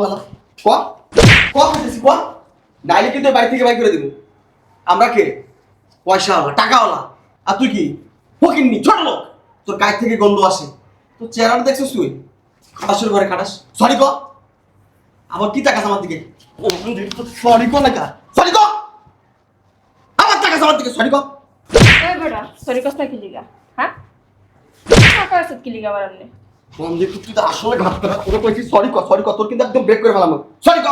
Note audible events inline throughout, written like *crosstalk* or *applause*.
বলা ক? ক নাইলে কিন্তু বাড়ি থেকে বাই করে দিব। আমরা কে? পয়সাওয়ালা, টাকাওয়ালা। আর তুই কি? ফকিননি ছোট লোক। তোর গায়ে থেকে গন্ধ আসে। তোর চেহারাটা দেখছিস তুই? খাটাসের ঘরে খাটাস। সরি ক? আবার কি টাকা আমার দিকে? সরি ক না সরি ক? আমার টাকা আমার দিকে? সরি ক? সরি কষ্ট কি লিগা? হ্যাঁ? টাকা আছে বন্ধু তুই তো আসলে কইছি সরি ক সরি ক তোর কিন্তু একদম ব্রেক করে ফেলাম সরি ক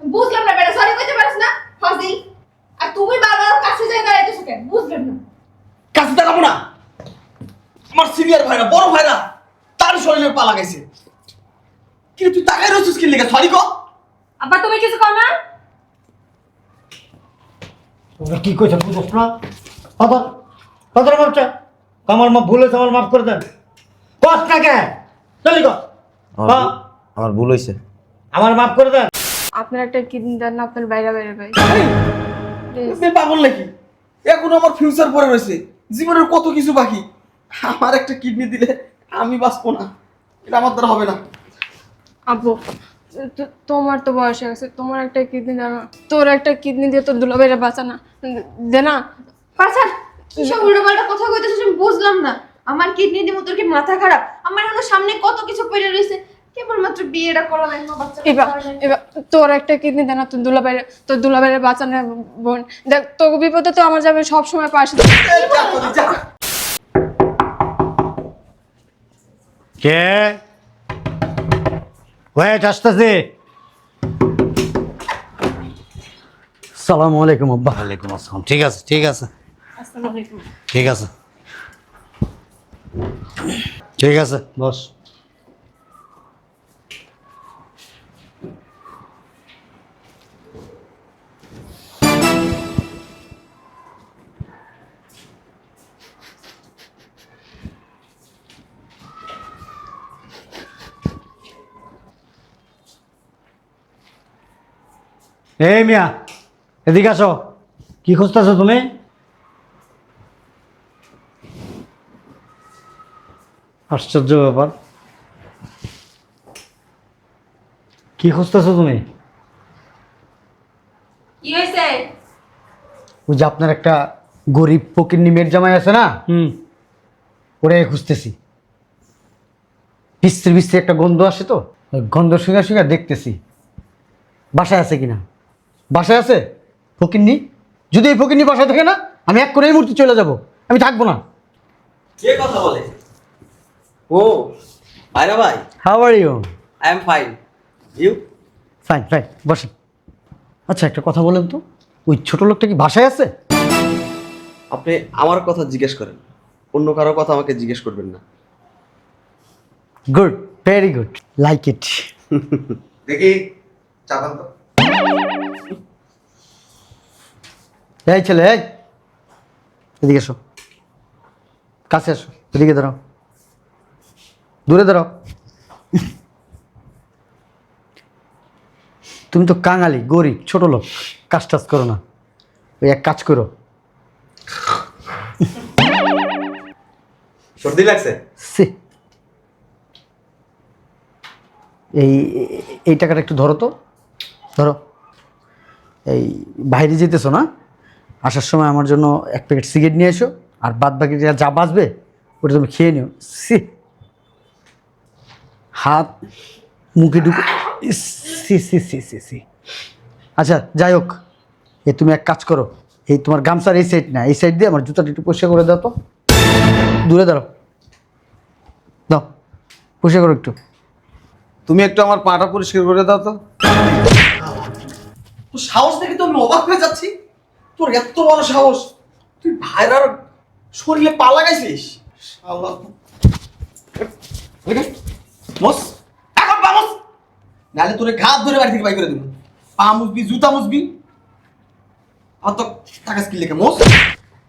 বুঝলাম না বেটা সরি কইতে পারিস না? ফাজিল। আর তুমি বারবার কাছে যাই দাঁড়াইতেছো কেন? বুঝলাম না। কাছে না। আমার সিনিয়র ভাইরা বড় ভাইরা তার শরীরে পা লাগাইছে। কিন্তু তুই তাকাই রয়েছিস কি লেগে? সরি ক আব্বা তুমি কিছু কর না। তোমরা কি কইছো বুঝছ না? ফাদার ফাদার মাপটা আমার মা ভুল হয়েছে আমার মাফ করে দেন। কষ্ট না কে? চলি গো আমার। ভুল- হয়েছে আমার মাফ করে দেন। আপনার একটা কিডনি দেন না আপনার বাইরে বাইরে ভাই. পাগল নাকি? এখন আমার ফিউচার পড়ে রয়েছে। জীবনের কত কিছু বাকি? আমার একটা কিডনি দিলে আমি বাঁচবো না। এটা আমার দ্বারা হবে না। আব্বু তো- তোমার তো বয়স হয়ে গেছে। তোমার একটা কিডনি দেন তোর একটা কিডনি দিয়ে তোর দুলাভাইরা বাঁচা না। দে না। পাছার কি সব উল্টোপাল্টা কথা কইতেছিস আমি বুঝলাম না। আমার কিডনি দিমু তোর কি মাথা খারাপ? আমার এখন সামনে কত কিছু পড়ে রইছে কেবলমাত্র বিয়েটা করা না বাচ্চা এবার এবার তোর একটা কিডনি দেন না তোর দুলাভাইরা তোর দুলাভাইরা বাঁচা না বোন। দেখ তোর বিপদে তো আমার যাবে সব সময় পাশে কে? ওয়েট আসতেছে সালাম আলাইকুম আব্বা। ওয়ালাইকুম আসসালাম। ঠিক আছে ঠিক আছে। আসসালামু আলাইকুম। ঠিক আছে। ঠিক আছে বস এই মিয়া এদিকে আসো কি খুঁজতেছো তুমি আশ্চর্য ব্যাপার। কি খুঁজতেছো তুমি? কি ওই যে আপনার একটা গরিব ফকির নিমের জামাই আছে না? হুম। ওটাই খুঁজতেছি। বিস্ত্রি বিস্ত্রি একটা গন্ধ আসে তো? ওই গন্ধ শুনে শুনে দেখতেছি। বাসায় আছে কিনা? বাসায় আছে? ফকিরনি যদি এই ফকিরনি বাসায় থাকে না আমি এক করে এই মুহূর্তে চলে যাব। আমি থাকব না। কে কথা বলে? ও ভাইরা ভাই। How are you I am fine you fine fine বসেন। আচ্ছা একটা কথা বলেন তো। ওই ছোট লোকটা কি বাসায় আছে? আপনি আমার কথা জিজ্ঞেস করেন। অন্য কারও কথা আমাকে জিজ্ঞেস করবেন না। Good very good like it দেখি চাপান তো। এই ছেলে এই। এদিকে এসো। কাছে এসো এদিকে দাঁড়াও। দূরে দাঁড়াও তুমি তো কাঙালি গরিব ছোট লোক। কাজ টাজ করো না। ওই এক কাজ করো। সর্দি লাগছে? সে এই এই টাকাটা একটু ধরো তো। ধরো। এই বাইরে যেতেছো না? আসার সময় আমার জন্য এক প্যাকেট সিগারেট নিয়ে এসো। আর বাদ বাকি যা বাঁচবে ওটা তুমি খেয়ে নিও। সি হাত মুখে ঢুকে ইস, সি সি সি সি সি। আচ্ছা যাই হোক এ তুমি এক কাজ করো। এই তোমার গামছার এই সাইড না এই সাইড দিয়ে আমার জুতাটা একটু পরিষ্কার করে দাও তো। দূরে দাঁড়াও। দাও পরিষ্কার করো একটু। তুমি একটু আমার পাটা পরিষ্কার করে দাও তো। তোর সাহস দেখে তো আমি অবাক হয়ে যাচ্ছি। তোর এত বড় সাহস। তুই ভাইরার শরীরে পা লাগাইছিস? শালা। ওইটা, মোস এখন পা মোস নাহলে তোরে ঘাত ধরে বাড়ি থেকে বাই করে দেবো। পা মুসবি জুতা মুসবি আর তো টাকা স্কিল লেখে মোস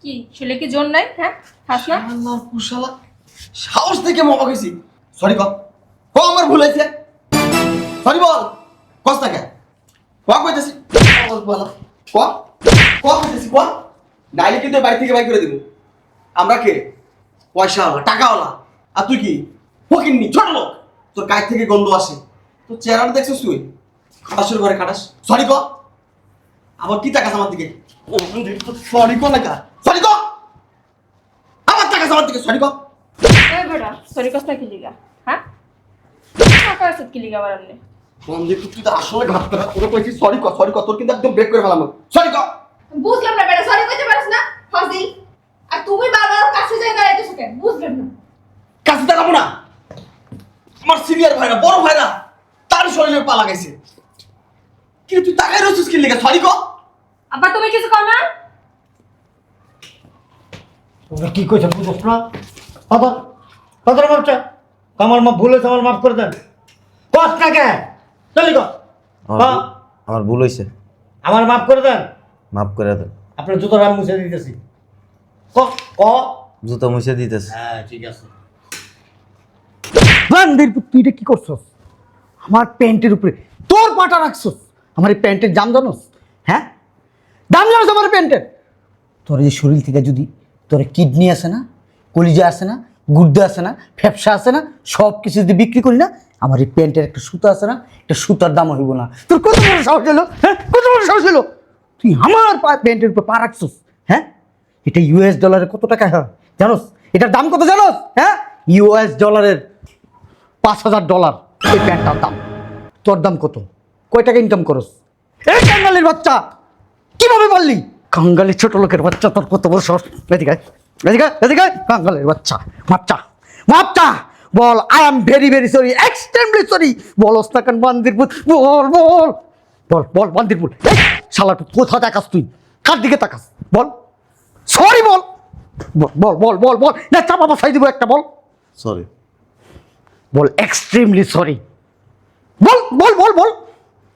কি ছেলে কি জোর নাই? হ্যাঁ হাস না। আল্লাহ কুশালা। সাহস দেখে অবাক হয়েছি। সরি ক ক আমার ভুল হয়েছে। সরি বল। কস না কে ক কইতেছি বল বলা। ক ক কইতেছি ক নাইলে কিন্তু বাড়ি থেকে বাই করে দিব। আমরা কে? পয়সাওয়ালা টাকাওয়ালা। আর তুই কি? ফকিননি ছোট লোক। তোর গায়ে থেকে গন্ধ আসে। তোর চেহারাটা দেখছিস তুই? খাটাস শুরু করে খাটাস। সরি ক। আবার কি টাকা আমার দিকে? সরি ক না সরি ক। আবার টাকা আমার দিকে সরি ক। বেটা সরি কস্তা কি লিগা? হ্যাঁ? টাকা আছে কি লিগা বন্ধু তুই তো আসলে কইছি সরি ক সরি ক তোর কিন্তু একদম ব্রেক করে ফেলাম সরি ক। বুঝলাম না বেটা সরি কইতে পারিস না? ফাজিল। আর তুমি বারবার কাছে যাই দাঁড়াইতেছো কেন? বুঝলাম না। কাছে না। আমার সিনিয়র ভাইরা বড় ভাইরা তার শরীরে পা লাগাইছে। কিন্তু তুই তাকাই রয়েছিস কি লেগে? সরি ক। আব্বা তুমি কিছু কর না? তোমরা কি কইছো বুঝছ না? ফাদার ফাদার বাচ্চা আমার মা ভুল হয়েছে আমার মাফ করে দেন। কস না কে? চলি গো আমার। ভুল- আমার ভুল হয়েছে। আমার মাফ করে দেন। মাফ করে দেন। আপনার জুতোর আমি মুছে দিতেছি। ক? ক? জুতো মুছে দিতেছে। হ্যাঁ ঠিক আছে। বান্দির তুই এটা কি করছস? আমার প্যান্টের উপরে তোর পাটা রাখছস? আমার এই প্যান্টের দাম জানোস? হ্যাঁ? দাম জানোস আমার প্যান্টের? তোর এই শরীর থেকে যদি তোর কিডনি আছে না, কলিজা আছে না, গুর্দা আছে না, ফ্যাপসা আছে না সব কিছু যদি বিক্রি করি না, আমার এই প্যান্টের একটা সুতা আছে না, একটা সুতার দাম হইব না। তোর কত বড় সাহস হলো? হ্যাঁ? কত বড় সাহস হলো? তুই আমার প্যান্টের উপর পা রাখছস? হ্যাঁ? এটা ইউএস ডলারে কত টাকা হয়? জানোস? এটার দাম কত জানোস? হ্যাঁ? ইউএস ডলারের পাঁচ হাজার ডলার। এই প্যান্টটার দাম। তোর দাম কত? কয় টাকা ইনকাম করস? এই কাঙ্গালির বাচ্চা! কীভাবে বললি কাঙ্গালের ছোট লোকের বাচ্চা তোর কত এদিকে আয়। বাচ্চা বাচ্চা বাচ্চা! বল I am very very sorry extremely sorry বল, ওস্তাকান বান্দিরপুর, বল বল। বল বল, বান্দিরপুর। শালা কোথা তাকাস তুই? কার দিকে তাকাস? বল। সরি বল। বল বল বল বল। না, চাপা বসাই দিব একটা, বল। সরি বল এক্সট্রিমলি সরি বল বল বল বল।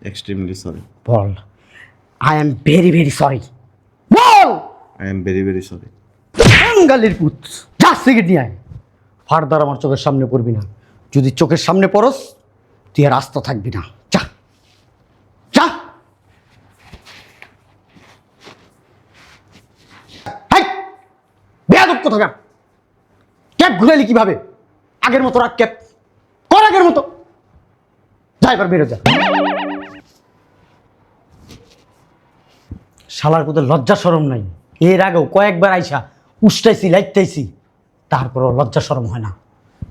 Extremely sorry ball I am very very sorry ball. I am very very sorry বাঙ্গালির পুত যা সিগারেট নিয়ে আয়। ফার্দার আমার চোখের সামনে পড়বি না। যদি চোখের সামনে পড়স তুই আর আস্ত থাকবি না। যা। যা। হাই বেয়াদব কোথাকার? ক্যাপ ঘুরালি কীভাবে? আগের মতো রাখ কর আগের মতো। যা বেরো যা। শালার কোথাও লজ্জা সরম নাই। এর আগেও কয়েকবার আইসা উষ্টাইছি লাইটাইছি তারপরও লজ্জা সরম হয় না।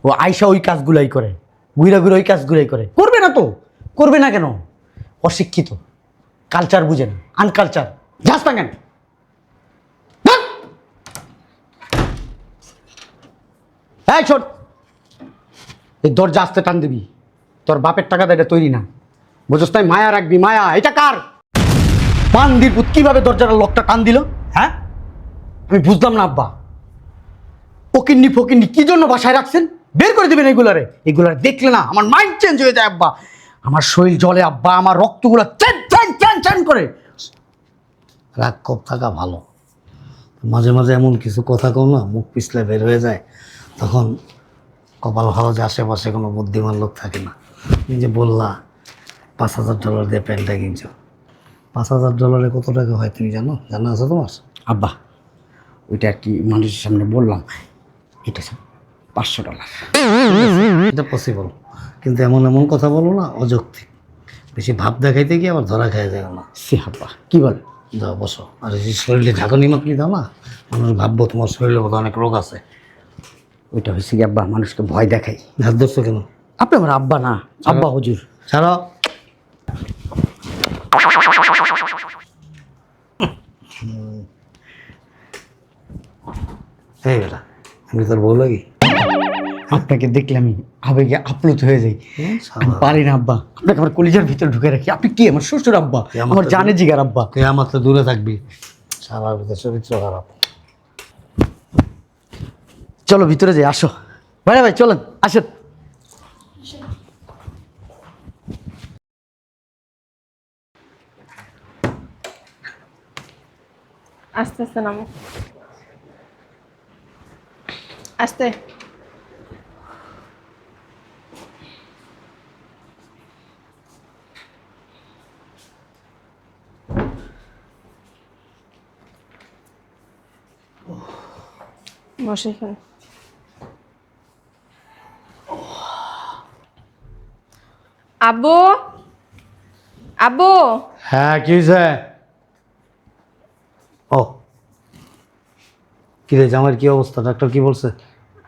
ও আইসা ওই কাজগুলাই করে, ঘুরে ঘুরে ওই কাজগুলাই করে। করবে না তো, করবে না কেন? অশিক্ষিত কালচার বুঝে না আনকালচার যাস না কেন। এই ছোট এই দরজা আসতে টান দিবি। তোর বাপের টাকা এটা তৈরি না। বুঝছ তাই মায়া রাখবি, মায়া। এটা কার? বান্দির পুত কীভাবে দরজাটা লকটা টান দিল? হ্যাঁ? আমি বুঝলাম না, আব্বা। ফকিন্নি ফকিন্নি, কি জন্য বাসায় রাখছেন? বের করে দেবেন এগুলারে। এগুলারে দেখলে না, আমার মাইন্ড চেঞ্জ হয়ে যায়, আব্বা। আমার শরীর জলে আব্বা। আমার রক্তগুলো চ্যান চ্যান চ্যান চ্যান করে। রাগ কপ থাকা ভালো। মাঝে মাঝে এমন কিছু কথা কও না, মুখ পিছলে বের হয়ে যায়। তখন কপাল ভালো যে আশেপাশে কোনো বুদ্ধিমান লোক থাকে না। তুমি যে বললা পাঁচ হাজার ডলার দিয়ে প্যান্টটা কিনছো। পাঁচ হাজার ডলারে কত টাকা হয় তুমি জানো? জানা আছে তোমার? আব্বা ওইটা আর কি মানুষের সামনে বললাম? এটা পাঁচশো ডলার এটা পসিবল কিন্তু এমন এমন কথা বলো না অযৌক্তিক। বেশি ভাব দেখাইতে গিয়ে আবার ধরা খাই যায় না। সে হাব্বা কী বলে? দাও বসো। আর এই শরীরে ঝাঁকুনি মাকুনি দাও না। মানুষ ভাববো তোমার শরীরে বোধহয় অনেক রোগ আছে। ওইটা হয়েছে কি আব্বা মানুষকে ভয় দেখাই হাত ধরছো কেন? আপনি আমার আব্বা না আব্বা হুজুর। ছাড়ো। এই বেটা আমি তোর বউ লাগি? আপনাকে দেখলে আমি আবেগে আপ্লুত হয়ে যাই। আমি পারি না আব্বা। আপনাকে আমার কলিজার ভিতরে ঢুকে রাখি। আপনি কি? আমার শ্বশুর আব্বা। আমার জানে জিগার আব্বা। তুই আমার তো দূরে থাকবি? সারা ভিতরে চরিত্র খারাপ। চলো ভিতরে যাই আসো। ভাই ভাই চলেন আসেন। আস্তে আস্তে নামো। আস্তে। বসে এখানে। আব্বু? আব্বু? হ্যাঁ কি হয়েছে ও। কি রে জামাইয়ের কি অবস্থা? ডাক্তার কি বলছে?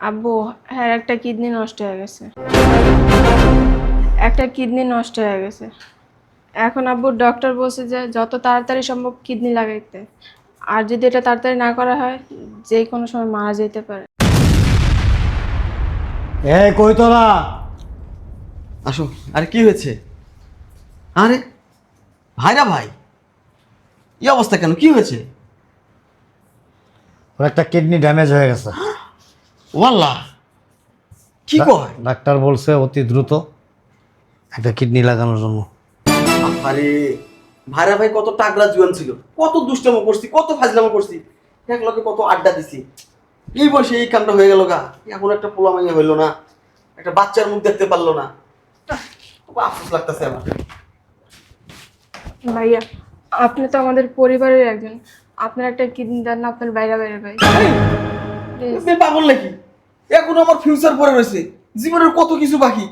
আব্বু হ্যাঁ একটা কিডনি নষ্ট হয়ে গেছে। একটা কিডনি নষ্ট হয়ে গেছে। এখন আব্বু ডক্টর বলছে যে যত তাড়াতাড়ি সম্ভব কিডনি লাগাইতে। আর যদি এটা তাড়াতাড়ি না করা হয় যে কোনো সময় মারা যেতে পারে। এ কই তোরা? আসো। আরে কি হয়েছে? আরে ভাইরা ভাই এই অবস্থা কেন? কি হয়েছে? ওর একটা কিডনি ড্যামেজ হয়ে গেছে। ওয়াল্লাহ কি কয়? ডাক্তার বলছে অতি দ্রুত একটা কিডনি লাগানোর জন্য। আরে ভাইরা ভাই কত টাকরা জুয়ান ছিল। কত দুষ্টামো করছি কত ফাজলামো করছি। এক লোকে কত আড্ডা দিছি। এই বয়সে এই কামটা হয়ে গেল গা। এখন একটা পোলা মাইয়া হইল না। একটা বাচ্চার মুখ দেখতে পারল না। খুব আফসোস লাগতেছে আমার। ভাইয়া আপনি তো আমাদের পরিবারের একজন। আপনার একটা কিডনি দেন না আপনার বাইরে বাইরে ভাই. তুমি পাগল নাকি? এখন আমার ফিউচার পড়ে রয়েছে। জীবনের কত কিছু বাকি?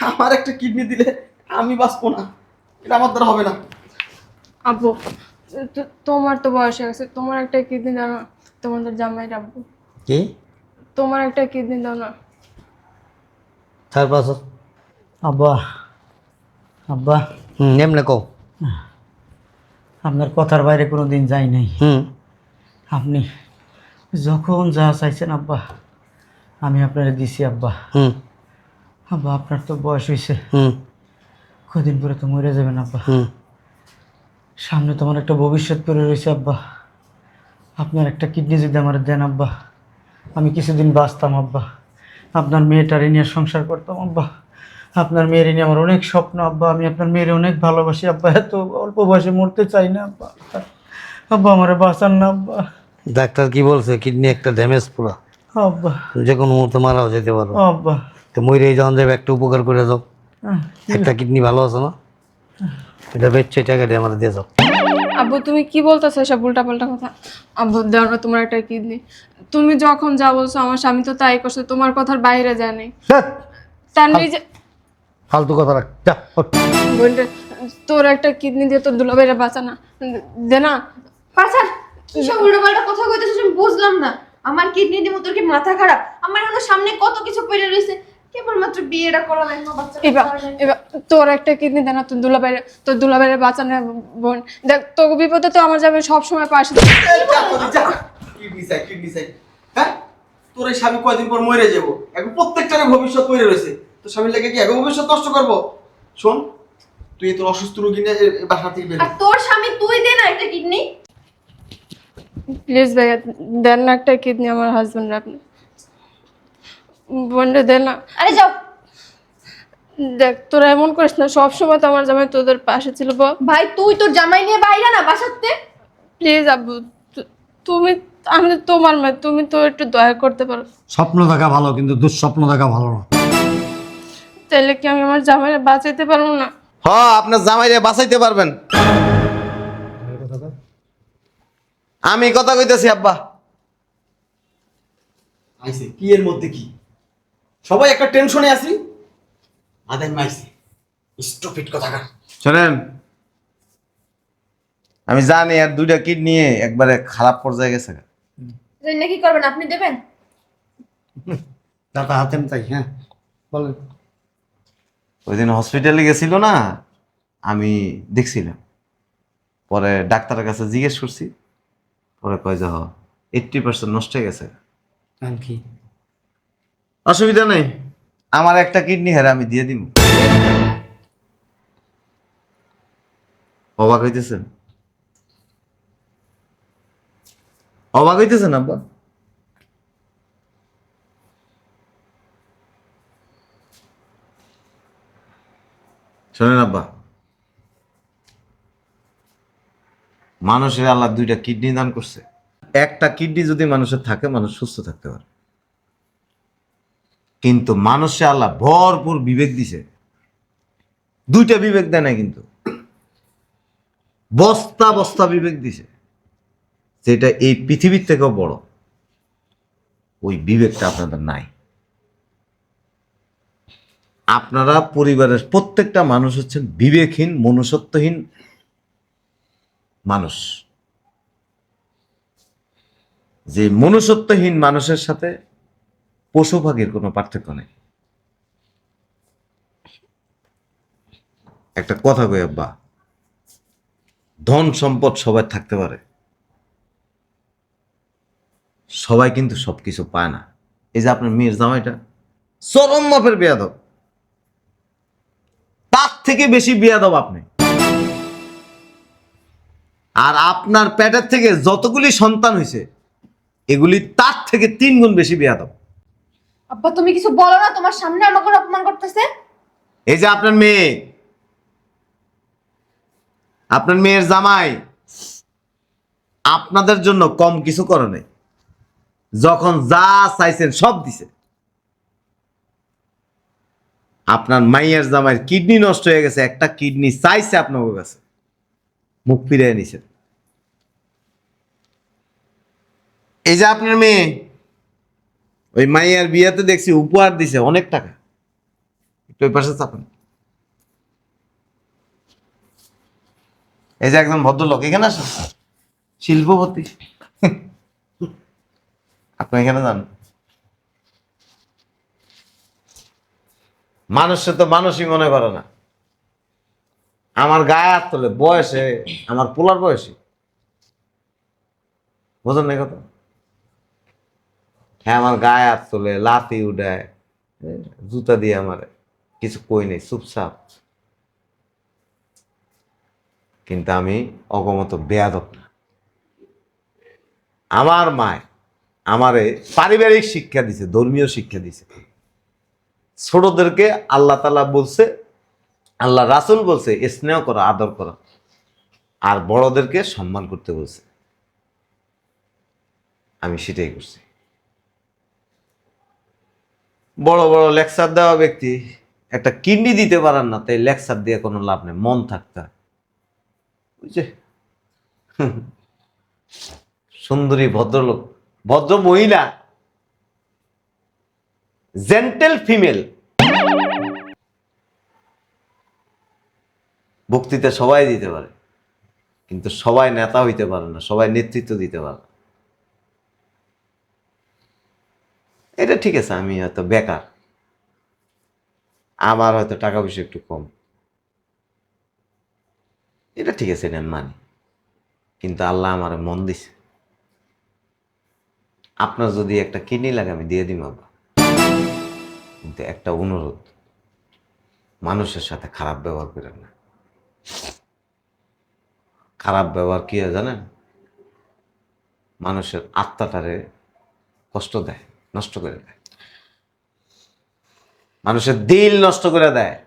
আমার একটা কিডনি দিলে আমি বাঁচবো না। এটা আমার দ্বারা হবে না। আব্বু তো- তোমার তো বয়স হয়ে গেছে। তোমার একটা কিডনি দাও না। তোমাদের জামাই আব্বু। কি? তোমার একটা কিডনি দাও না। চার আব্বা আব্বা। হুম এমনি কও। আপনার কথার বাইরে কোনো দিন যাই নাই। হুম। আপনি যখন যা চাইছেন আব্বা আমি আপনারে দিছি আব্বা। হুম। আব্বা আপনার তো বয়স হয়েছে হুম। কদিন পরে তো মরে যাবেন আব্বা। হুম। সামনে তোমার একটা ভবিষ্যৎ পড়ে রয়েছে আব্বা। আপনার একটা কিডনি যদি আমার দেন আব্বা আমি কিছুদিন বাঁচতাম আব্বা। আপনার মেয়েটারে নিয়ে সংসার করতাম আব্বা। আপনার মেয়ের নিয়ে আমার অনেক স্বপ্ন আব্বা আমি আপনার মেয়ের অনেক ভালোবাসি আব্বা এত অল্প বয়সে মরতে চাই না আব্বা আব্বা আমারে বাঁচান না আব্বা। ডাক্তার কি বলছে? কিডনি একটা ড্যামেজ পুরা। আব্বা। যে কোনো মুহূর্তে মারাও যেতে পারো। আব্বা। তো মরে যখন যাবে একটা উপকার করে যাও। আহ, একটা কিডনি ভালো আছে না? এটা বেচছে টাকাটা আমার দিয়ে যাও। আব্বু তুমি কি বলতেছো এসব উল্টা পাল্টা কথা? আব্বু দেওয়ার না তোমার একটা কিডনি। তুমি যখন যা বলছো আমার স্বামী তো তাই করছে তোমার কথার বাইরে যায় নাই। তার নিজে ফালতু কথা রাখ। যা। তোর একটা কিডনি দিয়ে তোর দুলাভাইরা বাঁচা না। দে না। পাচার কিসব উল্টোপাল্টা কথা কইতেছিস আমি বুঝলাম না। আমার কিডনি দিয়ে তোর কি মাথা খারাপ? আমার এখনও সামনে কত কিছু পড়ে রয়েছে। কেবলমাত্র বিয়েটা করা নাই বাচ্চা এবার এবার তোর একটা কিডনি দে না তোর দুলাভাইরা তোর দুলাভাইরা বাঁচা না বোন। দেখ তোর বিপদে তো আমার যাবে সব সময় পাশে কিডনি চাই কিডনি চাই। হ্যাঁ? তোর এই স্বামী কয়দিন পর মরে যাব? এখন প্রত্যেকটারে ভবিষ্যৎ পড়ে রয়েছে। তোর স্বামীর লেগে কি এখন ভবিষ্যৎ নষ্ট করব? শোন তুই তোর অসুস্থ রোগী নিয়ে বাসা থেকে বের আর তোর স্বামী তুই দে না একটা কিডনি। প্লিজ ভাইয়া দেন না একটা কিডনি আমার হাজবেন্ড আপনি। বোনটা দেন না। আরে যাও। দেখ তোরা এমন করিস না সবসময় তো আমার জামাই তোদের পাশে ছিল ভাই তুই তোর জামাই নিয়ে বাইরে না বাসাতে? প্লিজ আব্বু তুমি আমি তোমার মেয়ে তুমি তো একটু দয়া করতে পারো। স্বপ্ন দেখা ভালো কিন্তু দুঃস্বপ্ন দেখা ভালো না। তাহলে কি আমি আমার জামাইরা বাঁচাইতে পারব না? হ আপনার জামাইরে বাঁচাইতে পারবেন। আমি কথা কইতেছি আব্বা। আইছে কি এর মধ্যে কি? সবাই একটা টেনশনে আছি। আদাই মাইছে। স্টপিট কথাকার শোনেন আমি জানি আর দুইটা কিড নিয়ে একবারে খারাপ পর্যায়ে গেছে। জন্য কি করবেন? আপনি দেবেন? দাদা হাতেম তাই হ্যাঁ বলেন। ওই দিন হসপিটালে গেছিল না আমি দেখছিলাম। পরে ডাক্তারের কাছে জিজ্ঞেস করছি পরে কয় যে এইট্টি পার্সেন্ট নষ্ট হয়ে গেছে। কি? অসুবিধা নেই আমার একটা কিডনি হেরে আমি দিয়ে দিব অবাক হইতেছেন? অবাক হইতেছেন আব্বা? শোনেন আব্বা। মানুষের আল্লাহ দুইটা কিডনি দান করছে। একটা কিডনি যদি মানুষের থাকে, মানুষ সুস্থ থাকতে পারে। কিন্তু মানুষে আল্লাহ ভরপুর বিবেক দিছে। দুইটা বিবেক দেয় না কিন্তু। বস্তা বস্তা বিবেক দিছে। যেটা এই পৃথিবীর থেকেও বড়। ওই বিবেকটা আপনাদের নাই। আপনারা পরিবারের প্রত্যেকটা মানুষ হচ্ছেন বিবেকহীন, মনুষ্যত্বহীন মানুষ। যে মনুষ্যত্বহীন মানুষের সাথে পশু পাখির কোনো পার্থক্য নেই। একটা কথা কই, আব্বা? ধন সম্পদ সবাই থাকতে পারে। সবাই কিন্তু সবকিছু পায় না। এই যে আপনার মেয়ের জামাইটা, চরম মাপের বেয়াদব। তার থেকে বেশি বেয়াদব আপনি। আর আপনার পেটের থেকে যতগুলি সন্তান হয়েছে এগুলি তার থেকে তিন গুণ বেশি বেয়াদব। আব্বা তুমি কিছু বলো না তোমার সামনে আমাকে অপমান করতেছে? এই যে আপনার মেয়ে আপনার মেয়ের জামাই আপনাদের জন্য কম কিছু করে নাই। যখন যা চাইছেন সব দিছে। আপনার মাইয়ের জামাইয়ের কিডনি নষ্ট হয়ে গেছে, একটা কিডনি চাইছে আপনার কাছে। মুখ ফিরিয়ে নিছে। এই যে আপনার মেয়ে, ওই মাইয়ার বিয়াতে দেখছি উপহার দিছে অনেক টাকা। একটু ওই পাশে চাপেন। এই যে একজন ভদ্রলোক, এখানে আসেন। শিল্পপতি। *laughs* আপনি এখানে যান। মানুষে তো মানুষই মনে করে না। আমার গায়ে হাত তোলে, বয়সে, আমার পোলার বয়সে। বোঝেন না কথা? হ্যাঁ আমার গায়ে হাত তোলে, লাথি উঠায় জুতা দিয়ে আমার। কিছু কই নেই, চুপচাপ। কিন্তু আমি অগমত বেয়াদব না। আমার মায় আমারে পারিবারিক শিক্ষা দিছে, ধর্মীয় শিক্ষা দিছে। ছোটদেরকে আল্লাহ তালা বলছে, আল্লাহ রাসুল বলছে, স্নেহ করা, আদর করা। আর বড়দেরকে সম্মান করতে বলছে। আমি সেটাই করছি। বড় বড় লেকচার দেওয়া ব্যক্তি, একটা কিডনি দিতে পারেন না, তাই লেকচার দিয়ে কোনো লাভ নেই, মন থাকতে বুঝছে সুন্দরী ভদ্রলোক, ভদ্র মহিলা জেন্টেল ফিমেল। বক্তৃতা সবাই দিতে পারে, কিন্তু সবাই নেতা হইতে পারে না, সবাই নেতৃত্ব দিতে পারে না। এটা ঠিক আছে, আমি হয়তো বেকার। আমার হয়তো টাকা পয়সা একটু কম। এটা ঠিক আছে এটা মানি। কিন্তু আল্লাহ আমার মন দিছে। আপনার যদি একটা কিডনি লাগে, আমি দিয়ে দিই বাবা কিন্তু একটা অনুরোধ, মানুষের সাথে খারাপ ব্যবহার করেন না। খারাপ ব্যবহার কি জানেন? মানুষের আত্মাটারে কষ্ট দেয়, নষ্ট করে দেয়। মানুষের দিল নষ্ট করে দেয়।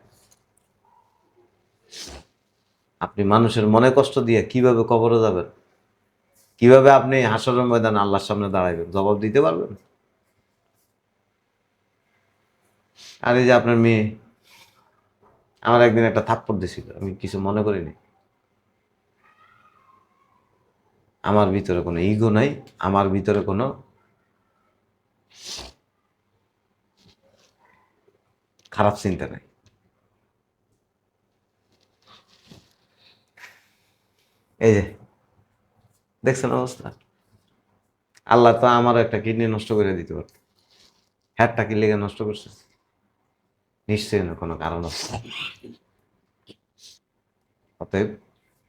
আপনি মানুষের মনে কষ্ট দিয়ে কীভাবে কবরে যাবেন? কীভাবে আপনি হাসরের ময়দান আল্লাহর সামনে দাঁড়াইবেন? জবাব দিতে পারবেন? আর এই যে আপনার মেয়ে, আমার একদিন একটা থাপ্পড় দিছিল আমি কিছু মনে করিনি। আমার ভিতরে কোনো ইগো নাই, আমার ভিতরে কোনো খারাপ চিন্তা নাই। এই যে, দেখছেন অবস্থা? আল্লাহ তো আমার একটা কিডনি নষ্ট করে দিতে পারত। হ্যাটটা কি লেগে নষ্ট করছে। নিশ্চয়ই না কোনো কারণ আছে। অতএব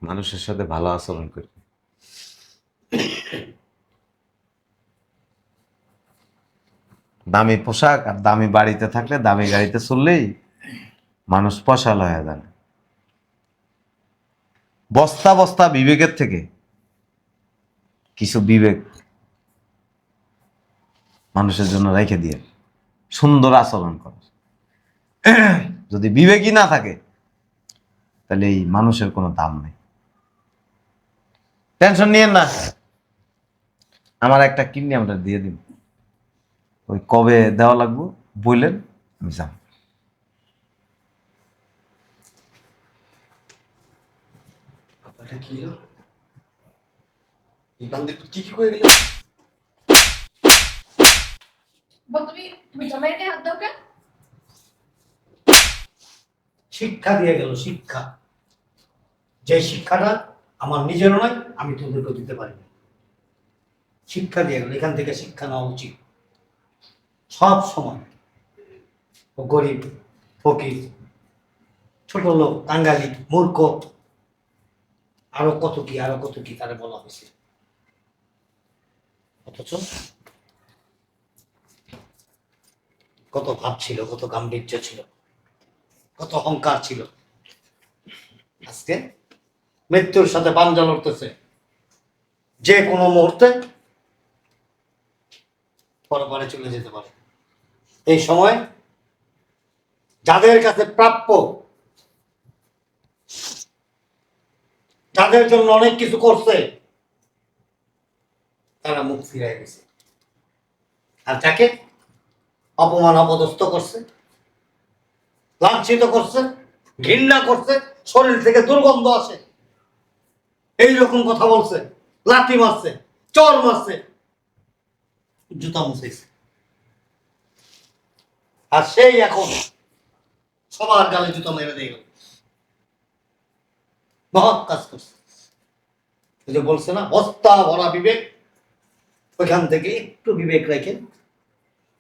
মানুষের সাথে ভালো আচরণ করি। দামি পোশাক আর দামি বাড়িতে থাকলে দামি গাড়িতে চললেই মানুষ পশাল হয়ে যায়। বস্তা বস্তা বিবেকের থেকে কিছু বিবেক মানুষের জন্য রেখে দিয়ে সুন্দর আচরণ কর। *clears throat* যদি বিবেকই না থাকে তাহলে এই মানুষের কোনো দাম নেই। টেনশন নিয়েন না। আমার একটা কিডনি আমরা দিয়ে দিন ওই কবে দেওয়া লাগবো বললেন আমি যাব। কি করে তুমি তুমি গায়ে হাত দাও কেন শিক্ষা দিয়ে গেল, শিক্ষা। যে শিক্ষাটা আমার নিজেরও নয়, আমি তোদেরকে দিতে পারি শিক্ষা দিয়ে গেল, এখান থেকে শিক্ষা নেওয়া উচিত। সব সময় গরিব, ফকির, ছোট লোক, কাঙ্গালি, মূর্খ, আরও কত কি, আরও কত কি তারা বলা হয়েছে। অথচ কত ভাব ছিল, কত গাম্ভীর্য ছিল। কত অহংকার ছিল। আজকে মৃত্যুর সাথে পাঞ্জা লড়তেছে। যে কোনো মুহূর্তে পরপারে চলে যেতে পারে। এই সময় যাদের কাছে প্রাপ্য, যাদের জন্য অনেক কিছু করছে, তারা মুখ ফিরাই গেছে আর যাকে অপমান, অপদস্থ করছে লাঞ্ছিত করছে, ঘৃণা করছে, শরীর থেকে দুর্গন্ধ আসে। এইরকম কথা বলছে, লাথি মারছে, চর মারছে, জুতা মুছেছে। আর সেই এখন সবার গালে জুতা মেরে দিয়ে গেল। মহৎ কাজ করছে। যে বলছে না, বস্তা ভরা বিবেক, ওইখান থেকে একটু বিবেক রেখে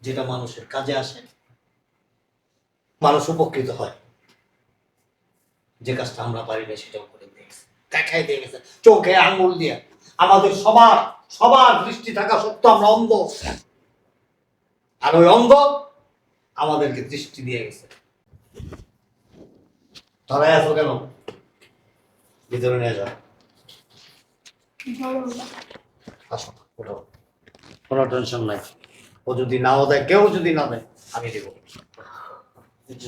যেটা মানুষের কাজে আসে। উপকৃত হয়। যে কাজটা আমরা পারি না সেটাও করে দেখাই দিয়ে গেছে। চোখে আঙ্গুল দিয়ে। আমাদের সবার সবার দৃষ্টি থাকা সত্ত্বেও আমরা অন্ধ। আর ওই অন্ধ আমাদেরকে দৃষ্টি দিয়ে গেছে। ধরাই আছো কেন? ভিতরে নিয়ে যাও। আসো ওঠো কোনো টেনশন নাই। ও যদি নাও দেয়, কেউ যদি না দেয়, আমি দেবো। বুঝছ